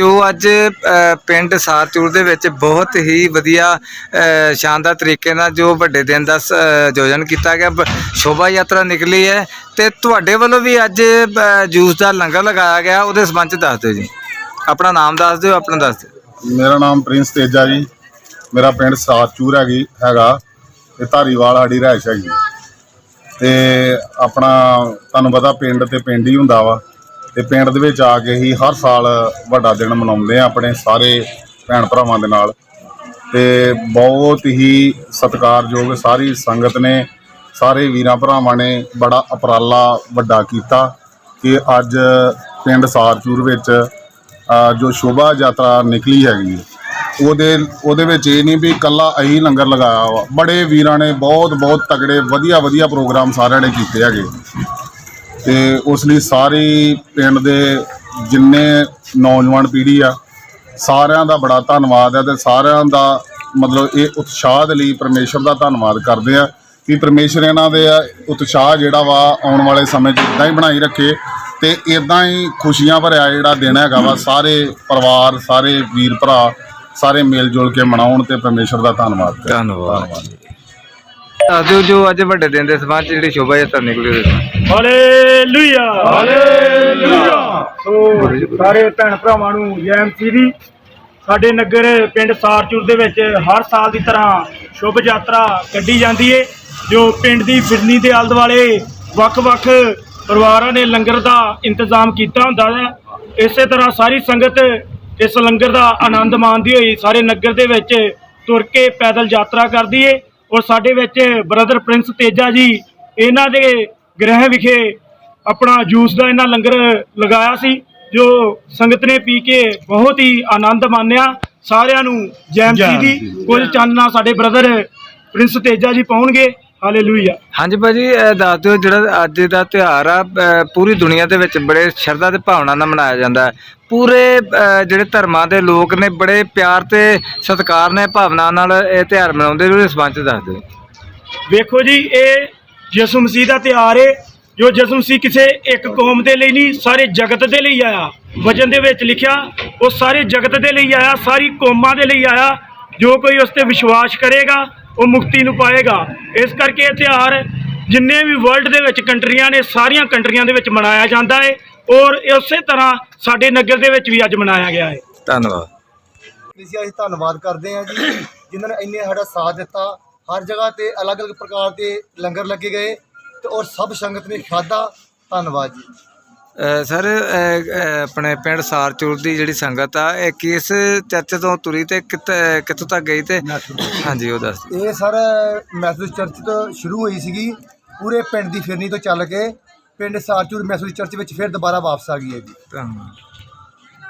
ਜੋ ਅੱਜ ਪਿੰਡ ਸਾਰਚੂਰ ਦੇ ਵਿੱਚ ਬਹੁਤ ਹੀ ਵਧੀਆ ਸ਼ਾਨਦਾਰ ਤਰੀਕੇ ਨਾਲ ਜੋ ਵੱਡੇ ਦਿਨ ਦਾ ਸ- ਆਯੋਜਨ ਕੀਤਾ ਗਿਆ ਸ਼ੋਭਾ ਯਾਤਰਾ ਨਿਕਲੀ ਹੈ ਤੇ ਤੁਹਾਡੇ ਵੱਲੋਂ ਵੀ ਅੱਜ ਜੂਸ ਦਾ ਲੰਗਰ ਲਗਾਇਆ ਗਿਆ, ਉਹਦੇ ਸੰਬੰਧ ਦੱਸ ਦਿਓ ਜੀ। ਆਪਣਾ ਨਾਮ ਦੱਸ ਦਿਓ, ਆਪਣਾ ਦੱਸ ਦਿਓ। ਮੇਰਾ ਨਾਮ ਪ੍ਰਿੰਸ ਤੇਜਾ ਜੀ, ਮੇਰਾ ਪਿੰਡ ਸਾਰਚੂਰ ਹੈਗੀ, ਹੈਗਾ, ਤੇ ਧਾਰੀਵਾਲ ਸਾਡੀ ਰਿਹਾਇਸ਼ ਹੈਗੀ। ਤੇ ਆਪਣਾ, ਤੁਹਾਨੂੰ ਪਤਾ ਪਿੰਡ ਤੇ ਪਿੰਡ ਹੀ ਹੁੰਦਾ ਵਾ। ਤੇ ਪਿੰਡ ਦੇ ਵਿੱਚ ਆ ਕੇ ਹੀ ਹਰ ਸਾਲ ਵੱਡਾ ਦਿਨ ਮਨਾਉਂਦੇ ਆ ਆਪਣੇ ਸਾਰੇ ਭੈਣ ਭਰਾਵਾਂ ਦੇ ਨਾਲ। ਤੇ ਬਹੁਤ ਹੀ ਸਤਿਕਾਰਯੋਗ ਸਾਰੀ ਸੰਗਤ ਨੇ, ਸਾਰੇ ਵੀਰਾਂ ਭਰਾਵਾਂ ਨੇ ਬੜਾ ਉਪਰਾਲਾ ਵੱਡਾ ਕੀਤਾ ਕਿ ਅੱਜ ਪਿੰਡ ਸਾਰਚੂਰ ਵਿੱਚ ਜੋ ਸ਼ੋਭਾ ਯਾਤਰਾ ਨਿਕਲੀ ਹੈਗੀ ਉਹਦੇ ਉਹਦੇ ਵਿੱਚ ਇਹ ਨਹੀਂ ਵੀ ਇਕੱਲਾ ਅਹੀਂ ਲੰਗਰ ਲਗਾਇਆ ਵਾ। ਬੜੇ ਵੀਰਾਂ ਨੇ ਬਹੁਤ ਬਹੁਤ ਤਗੜੇ ਵਧੀਆ ਵਧੀਆ ਪ੍ਰੋਗਰਾਮ ਸਾਰਿਆਂ ਨੇ ਕੀਤੇ ਹੈਗੇ। ਤੇ ਉਸ ਲਈ ਸਾਰੀ ਪਿੰਡ ਦੇ ਜਿੰਨੇ ਨੌਜਵਾਨ ਪੀੜ੍ਹੀ ਆ ਸਾਰਿਆਂ ਦਾ ਬੜਾ ਧੰਨਵਾਦ ਹੈ ਤੇ ਸਾਰਿਆਂ ਦਾ ਮਤਲਬ ਇਹ ਉਤਸ਼ਾਹ ਦੇ ਲਈ ਪਰਮੇਸ਼ਰ ਦਾ ਧੰਨਵਾਦ ਕਰਦੇ ਆ ਕਿ ਪਰਮੇਸ਼ਰ ਇਹਨਾਂ ਦੇ ਉਤਸ਼ਾਹ ਜਿਹੜਾ ਵਾ ਆਉਣ ਵਾਲੇ ਸਮੇਂ 'ਚ ਇਦਾਂ ਹੀ ਬਣਾਈ ਰੱਖੇ ਤੇ ਇਦਾਂ ਹੀ ਖੁਸ਼ੀਆਂ ਭਰਿਆ ਜਿਹੜਾ ਦਿਨ ਹੈਗਾ ਵਾ ਸਾਰੇ ਪਰਿਵਾਰ ਸਾਰੇ ਵੀਰ ਭਰਾ ਸਾਰੇ ਮਿਲ ਜੁਲ ਕੇ ਮਨਾਉਣ ਤੇ ਪਰਮੇਸ਼ਰ ਦਾ ਧੰਨਵਾਦ ਧੰਨਵਾਦ। ਦੱਸ ਦਿਓ ਜੋ ਅੱਜ ਵੱਡੇ ਦਿਨ ਦੇ ਸੰਬੰਧ ਚ ਜਿਹੜੀ ਸ਼ੋਭਾ ਯਾਤਰਾ ਨਿਕਲੀ ਉਹਦੇ ਸੰਬੰਧ। ਹਾਲੇਲੂਇਆ ਹਾਲੇਲੂਇਆ ਸੋ ਸਾਰੇ ਭੈਣ ਭਰਾਵਾਂ ਨੂੰ ਜੈ ਮਸੀਹ ਦੀ। ਸਾਡੇ ਨਗਰ ਪਿੰਡ ਸਾਰਚੂਰ ਦੇ ਵਿੱਚ ਹਰ ਸਾਲ ਦੀ ਤਰ੍ਹਾਂ ਸ਼ੁਭ ਯਾਤਰਾ ਕੱਢੀ ਜਾਂਦੀ ਏ ਜੋ ਪਿੰਡ ਦੀ ਫਿਰਨੀ ਦੇ ਆਲੇ ਦੁਆਲੇ ਵੱਖ-ਵੱਖ ਪਰਿਵਾਰਾਂ ਨੇ ਲੰਗਰ ਦਾ ਇੰਤਜ਼ਾਮ ਕੀਤਾ ਹੁੰਦਾ ਹੈ। ਇਸੇ ਤਰ੍ਹਾਂ ਸਾਰੀ ਸੰਗਤ ਇਸ ਲੰਗਰ ਦਾ ਆਨੰਦ ਮਾਣਦੀ ਹੋਈ ਸਾਰੇ ਨਗਰ ਦੇ ਵਿੱਚ ਤੁਰ ਕੇ ਪੈਦਲ ਯਾਤਰਾ ਕਰਦੀ ਏ। ਔਰ ਸਾਡੇ ਵਿੱਚ ਬ੍ਰਦਰ ਪ੍ਰਿੰਸ ਤੇਜਾ ਜੀ ਇਹਨਾਂ ਦੇ ਗ੍ਰਹਿ ਵਿਖੇ ਆਪਣਾ ਜੂਸ ਦਾ ਇਹਨਾਂ ਲੰਗਰ ਲਗਾਇਆ ਸੀ ਜੋ ਸੰਗਤ ਨੇ ਪੀ ਕੇ ਬਹੁਤ ਹੀ ਆਨੰਦ ਮਾਣਿਆ। ਸਾਰਿਆਂ ਨੂੰ ਜੈਮ ਜੀ ਦੀ। ਕੁਝ ਚਾਨਣਾ ਸਾਡੇ ਬ੍ਰਦਰ ਪ੍ਰਿੰਸ ਤੇਜਾ ਜੀ ਪਾਉਣਗੇ। ਹਾਲੇਲੂਇਆ। ਹਾਂਜੀ ਭਾਜੀ ਇਹ ਦੱਸ ਦਿਓ ਜਿਹੜਾ ਅੱਜ ਦਾ ਤਿਉਹਾਰ ਆ ਪੂਰੀ ਦੁਨੀਆ ਦੇ ਵਿੱਚ ਬੜੇ ਸ਼ਰਧਾ ਤੇ ਭਾਵਨਾ ਨਾਲ ਮਨਾਇਆ ਜਾਂਦਾ ਹੈ। ਪੂਰੇ ਜਿਹੜੇ ਧਰਮਾਂ ਦੇ ਲੋਕ ਨੇ ਬੜੇ ਪਿਆਰ ਤੇ ਸਤਿਕਾਰ ਨੇ ਭਾਵਨਾ ਨਾਲ ਇਹ ਤਿਉਹਾਰ ਮਨਾਉਂਦੇ ਨੇ ਉਹਦੇ ਸੰਬੰਧ ਦੱਸ ਦਿਓ। ਵੇਖੋ ਜੀ ਇਹ ਯਿਸੂ ਮਸੀਹ ਦਾ ਤਿਉਹਾਰ ਹੈ ਜੋ ਯਿਸੂ ਮਸੀਹ ਕਿਸੇ ਇੱਕ ਕੌਮ ਦੇ ਲਈ ਨਹੀਂ ਸਾਰੇ ਜਗਤ ਦੇ ਲਈ ਆਇਆ। ਵਚਨ ਦੇ ਵਿੱਚ ਲਿਖਿਆ ਉਹ ਸਾਰੇ ਜਗਤ ਦੇ ਲਈ ਆਇਆ ਸਾਰੀ ਕੌਮਾਂ ਦੇ ਲਈ ਆਇਆ। ਜੋ ਕੋਈ ਉਸ ਤੇ ਵਿਸ਼ਵਾਸ ਕਰੇਗਾ ਉਹ ਮੁਕਤੀ ਨੂੰ ਪਾਏਗਾ। ਇਸ ਕਰਕੇ ਇਹ ਤਿਉਹਾਰ ਜਿੰਨੇ ਵੀ ਵਰਲਡ ਦੇ ਵਿੱਚ ਕੰਟਰੀਆਂ ਨੇ ਸਾਰੀਆਂ ਕੰਟਰੀਆਂ ਦੇ ਵਿੱਚ ਮਨਾਇਆ ਜਾਂਦਾ ਹੈ ਔਰ ਉਸੇ ਤਰ੍ਹਾਂ ਸਾਡੇ ਨਗਰ ਦੇ ਵਿੱਚ ਵੀ ਅੱਜ ਮਨਾਇਆ ਗਿਆ ਹੈ ਧੰਨਵਾਦ। ਅਸੀਂ ਧੰਨਵਾਦ ਕਰਦੇ ਹਾਂ ਜੀ ਜਿਨ੍ਹਾਂ ਨੇ ਇੰਨੇ ਸਾਡਾ ਸਾਥ ਦਿੱਤਾ। ਹਰ ਜਗ੍ਹਾ ਤੇ ਅਲੱਗ-ਅਲੱਗ ਪ੍ਰਕਾਰ ਦੇ ਲੰਗਰ ਲੱਗੇ ਗਏ ਤੇ ਔਰ ਸਭ ਸੰਗਤ ਨੇ ਖਾਦਾ ਧੰਨਵਾਦ ਜੀ। ਅ, ਸਰ ਅ, ਅ, ਆਪਣੇ ਪਿੰਡ ਸਾਰਚੂਰ ਦੀ ਜਿਹੜੀ ਸੰਗਤ ਆ ਇਹ ਕਿਸ ਚਰਚ ਤੋਂ ਤੁਰੀ ਤੇ ਕਿੱਥੇ ਕਿੱਥੋਂ ਤੱਕ ਗਈ ਤੇ ਹਾਂਜੀ ਉਹ ਦੱਸ ਦਿਓ। ਇਹ ਸਰ ਮੈਥੋਡਿਸਟ ਚਰਚ ਤੋਂ ਸ਼ੁਰੂ ਹੋਈ ਸੀਗੀ। ਪੂਰੇ ਪਿੰਡ ਦੀ ਫਿਰਨੀ ਤੋਂ ਚੱਲ ਕੇ ਪਿੰਡ ਸਾਰਚੂਰ ਮੈਥੋਡਿਸਟ ਚਰਚ ਵਿੱਚ ਫਿਰ ਦੁਬਾਰਾ ਵਾਪਸ ਆ ਗਈ ਹੈ ਜੀ। ਧੰਨਵਾਦ।